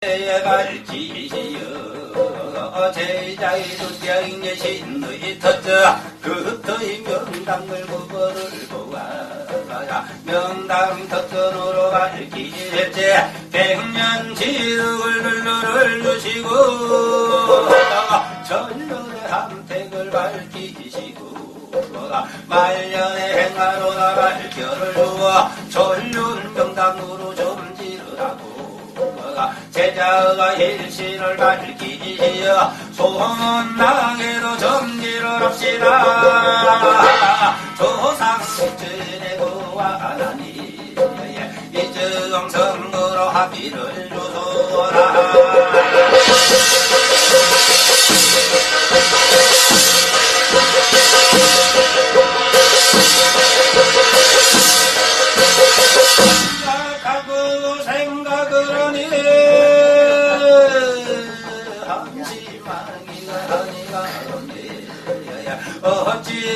발지시여 제자의 두장의 신의 터져 그터의 명당을 그거를 보아라. 명당 터전으로 밝힐제 백년 지덕을 눌러를 주시고 전륜의 함택을 밝히시고 말년의 행하로나 발결을 주어 전륜 명당으로 점지르라고 제자가 일신을 밝히시어 소문나게도 점지를 합시다. 조상 시전에 구하나니 이정성으로 합의를 주소라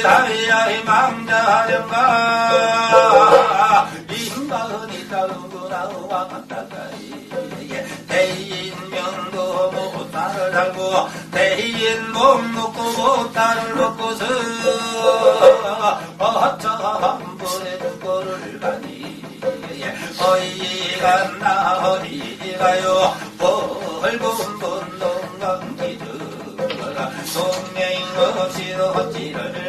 어찌하야 이 망자하련가? 인마흔이 따르고 나와 갔다가이. 대인명도 못다를 달고 대인 몸 놓고 못다를 먹고서 어쩌 한 번에 죽고를 가니? 어이가 나 어디가요? 벌금 분동 강기들가 동맹 없이 어찌를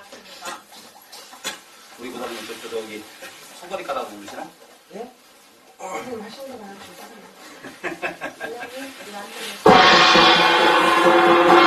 잡수니까 우리 그다음에 저, 저, 저기 손가락 가다 보시나? 예? 선생님 하신 대로 하시잖아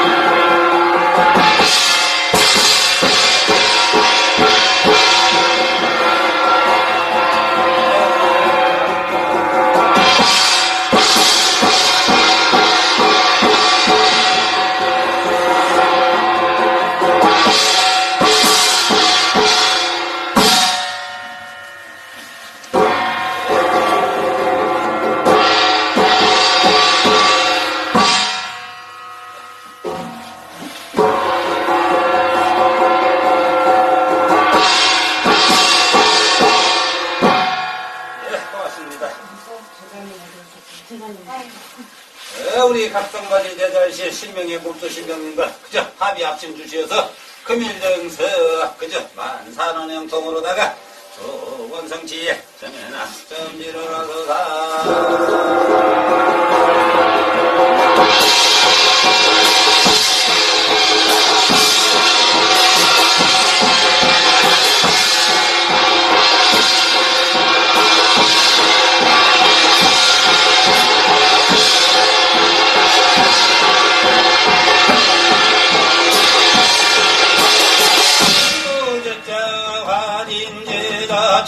신명의 몸도 신명님과 그저 합의 합심 주시어서 금일정서 그저 만산원영통으로다가 조원성지에 정해나 점지로라서다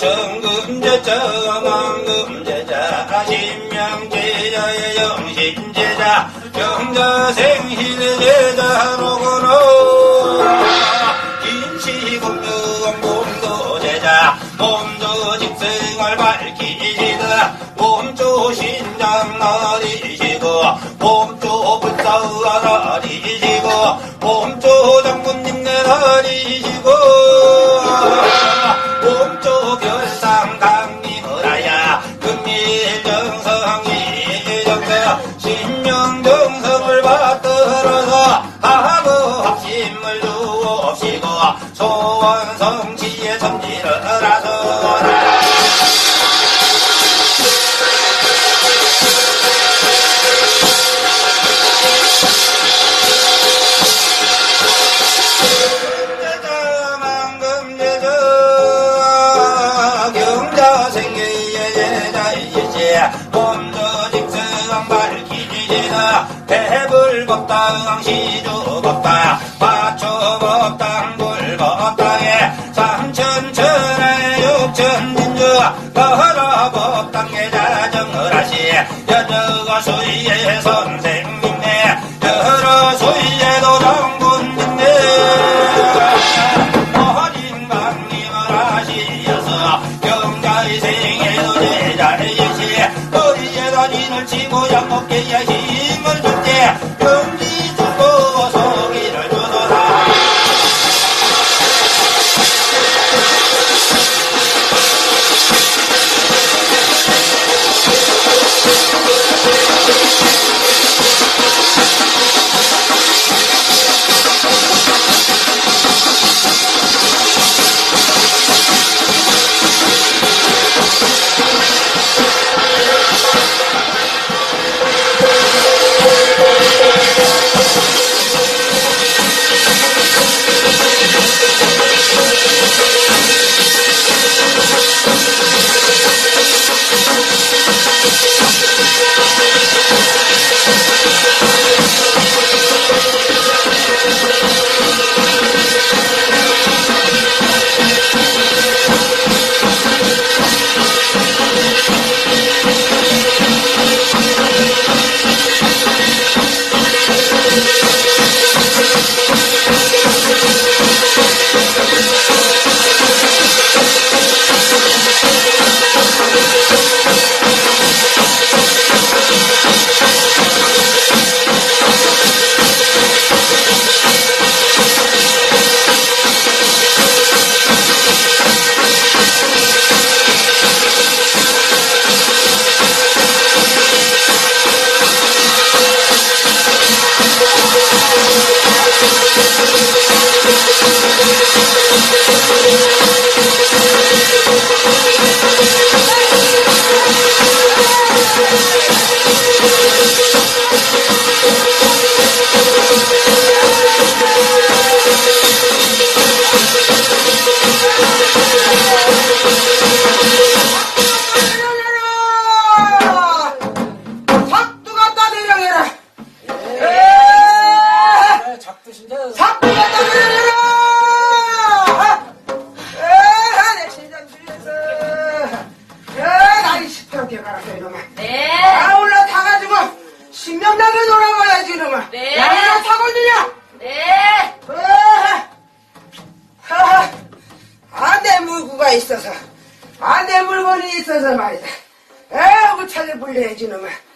정금제자 망금제자 신명제자의 영신제자 경자생신제자로구나 인시공명 몸도제자 몸도 직생을 밝히시다 몸조 신장 나리시고 몸조 불사의 나리시고 몸조 장군님 내 나리시고 시주법당 마초법당 불법당에 삼천천의 육천진주 거러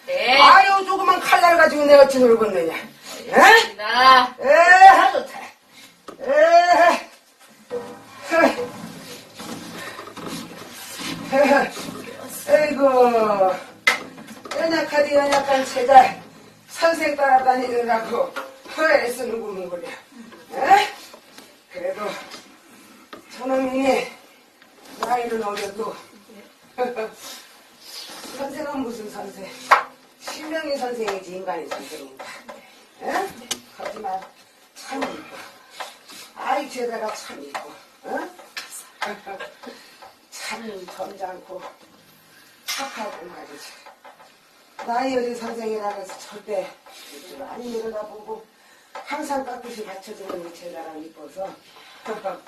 네. 아유 조그만 칼날 가지고 내가 어찌 놀겠느냐. 에? 나. 에 좋다. 에. 에이구 연약하디 연약한 체자 선생 따라다니느라고 허에 쓰는구는 거냐. 에? 그래도 저놈이 나이는 어려도 선생은 무슨 선생? 신명이 선생이지 인간이 선생인가? 에? 하지만 참 이뻐. 아이 제대가 참 이뻐. 어? 참 점잖고 착하고 말이지. 나이 어린 선생이라 해서 절대 많이 내려다보고 항상 깍듯이 받쳐주는 이 제자랑 이뻐서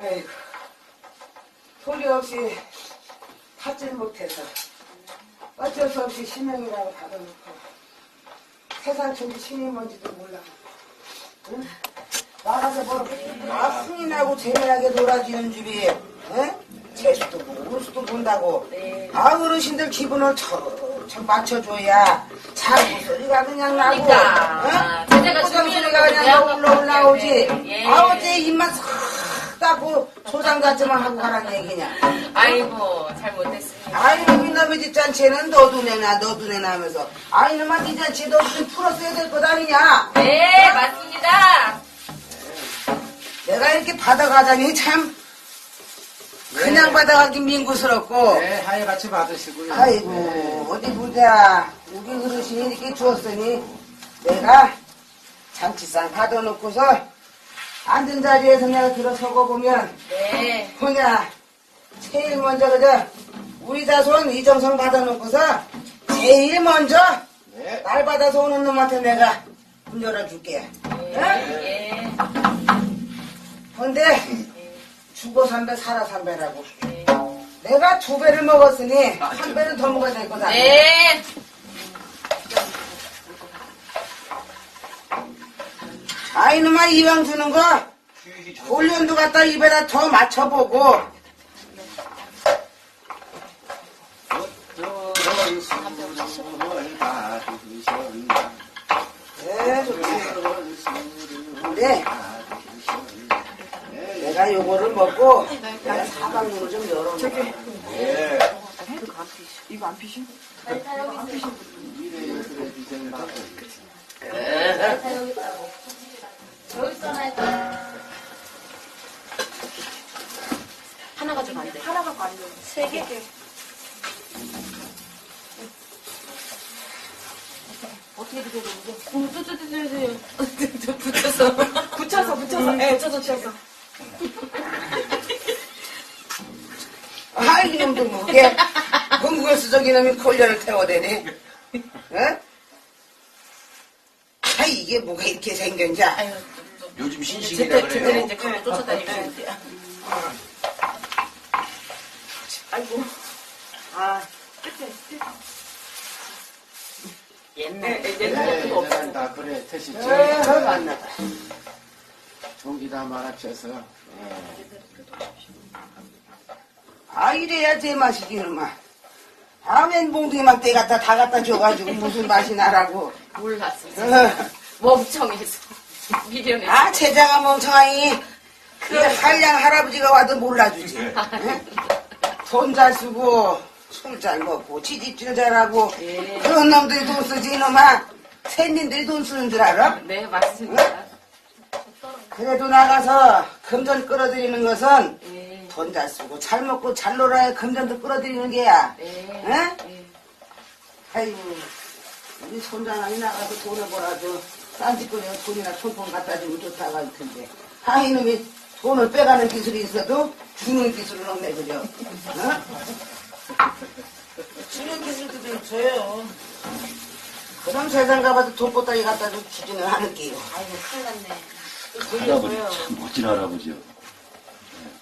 에이구 소리 없이 받질 못해서 어쩔 수 없이 신명이라고 받아놓고 세상 천지 신이 뭔지도 몰라 응? 나가서 뭐 아 승이 나고 재미나게 놀아주는 집이 응? 재수도 보고 우수도 본다고 네. 아 어르신들 기분을 척척 맞춰줘야 자꾸 소리가 그냥 나고 그러니까. 제자가 꼬장 준비하는 소리가 것도 그냥 올라 올라오지 예. 아 어째 입만 싹 조장 같지만 하고 가란 얘기냐? 아이고, 잘못했습니다. 아이고 이놈의 집 잔치는 너도 내놔 너도 내놔 하면서. 아 이놈아 네 잔치 너도 좀 풀었어야 될 것 아니냐? 네, 맞습니다. 내가 이렇게 받아가자니 참. 그냥 받아가기 민구스럽고. 네, 하이 같이 받으시고요. 아이고 어디 보자. 우리 어르신이 이렇게 주었으니 내가 잔치상 가둬놓고서 앉은 자리에서 내가 들어서고 보면 네. 뭐냐 제일 먼저 그저 우리 자손 이정성 받아놓고서 제일 먼저 네. 날 받아서 오는 놈한테 내가 문 열어줄게 응? 예. 근데 죽어 삼배 살아 삼배라고 내가 두 배를 먹었으니 한 배는 더 먹어야 될 거다 네. 아 이 놈아 이왕 주는 거 올연도 갖다 입에다 더 맞춰보고. 네 좋지. 근데 내가 요거를 먹고 난 사방문을 좀 열어놓을게 예. 하나 세 개? 어떻게 드려야 되는데? 저 붙여서. 붙여서, 붙여서. 네, 붙여서, 붙여서. 아 이놈도 뭐게 궁금해서 저기 놈이 콜려를 태워대니 어? 아 이게 뭐가 이렇게 생겼냐 아유, 요즘 이제 신식이라 제때, 그래요. 이제 그거 쫓아다니면 돼. 아이고 아 옛날, 네, 옛날에 그거 없어. 이제는 다 그래 드시죠. 에허 만나다 종기 다 말아쳐서. 아 이래야 제 맛이지 이놈아 아웬 몽둥이만 때 갖다 다 갖다 줘가지고 무슨 맛이 나라고 몰랐어. 어. 멍청해서. 미련해서. 아 제자가 멍청하니 그 한량 할아버지가 와도 몰라주지 돈 잘 쓰고 술 잘 먹고 지집질 잘하고 예. 그런 놈들이 돈 쓰지 이놈아 샌님들이 돈 쓰는 줄 알아? 네, 맞습니다. 그래도 나가서 금전 끌어들이는 것은 예. 돈 잘 쓰고 잘 먹고 잘 놀아야 금전도 끌어들이는 게야 예. 응? 예. 아이고 우리 손자랑이 나가서 돈을 벌어도 딴짓거리에 돈이나 손품 갖다 주면 좋다고 할 텐데 아 이놈이 돈을 빼가는 기술이 있어도 주는 기술은 없네 그죠? 어? 주는 기술도 좀 있어요 그럼 세상 가봐도 돈 보따리 갖다 주 주지는 않을 게요 아이고, 큰일 났네. 할아버지 참 멋진 할아버지요. 네,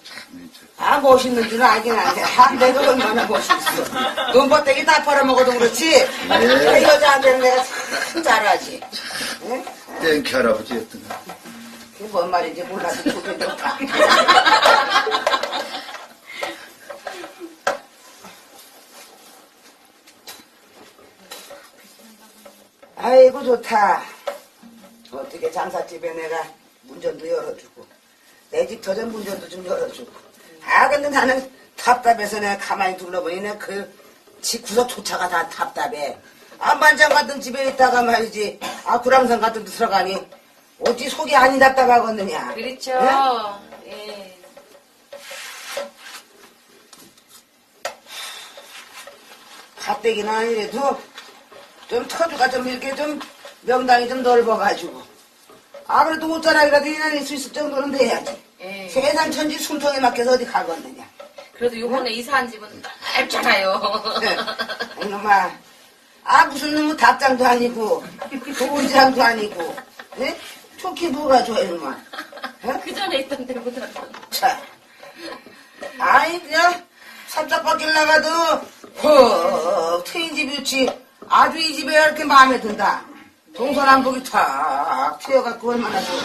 참, 네, 저- 아 멋있는 줄은 알긴 안돼 아, 내가 얼마나 멋있어 돈 보따리 다 벌어먹어도 그렇지 그 여자한테는 내가 참 잘하지 응? 땡큐 할아버지였던 거. 그게 뭔 말인지 몰라도 좋긴 좋다. 아이고 좋다. 어떻게 장사집에 내가 문전도 열어주고 내 집 저전 문전도 좀 열어주고. 아 근데 나는 답답해서 내가 가만히 둘러보니 내가 그집 구석조차가 다 답답해. 안반장 같은 집에 있다가 말이지 아 구랑산 같은 데 들어가니 어찌 속이 아니 답답하겠느냐. 그렇죠. 응? 예. 가뜩이나 아니래도 좀 터주가 좀 이렇게 좀 명당이 좀 넓어가지고 아무래도 옷자락이라도 일어날 수 있을 정도는 돼야지 예. 세상 천지 숨통에 맡겨서 어디 가겠느냐 그래도 요번에 이사한 집은 넓잖아요. 네. 이놈아 아 무슨 놈의 답장도 아니고 도원장도 아니고 네? 좋게 뭐가 좋아 이놈아 어? 그 전에 있던 데보다. 자 아이 그냥 살짝 나가도 헉 트인 집이 좋지 아주 이 집에 이렇게 마음에 든다 동서남북이 탁 튀어갖고 얼마나 좋아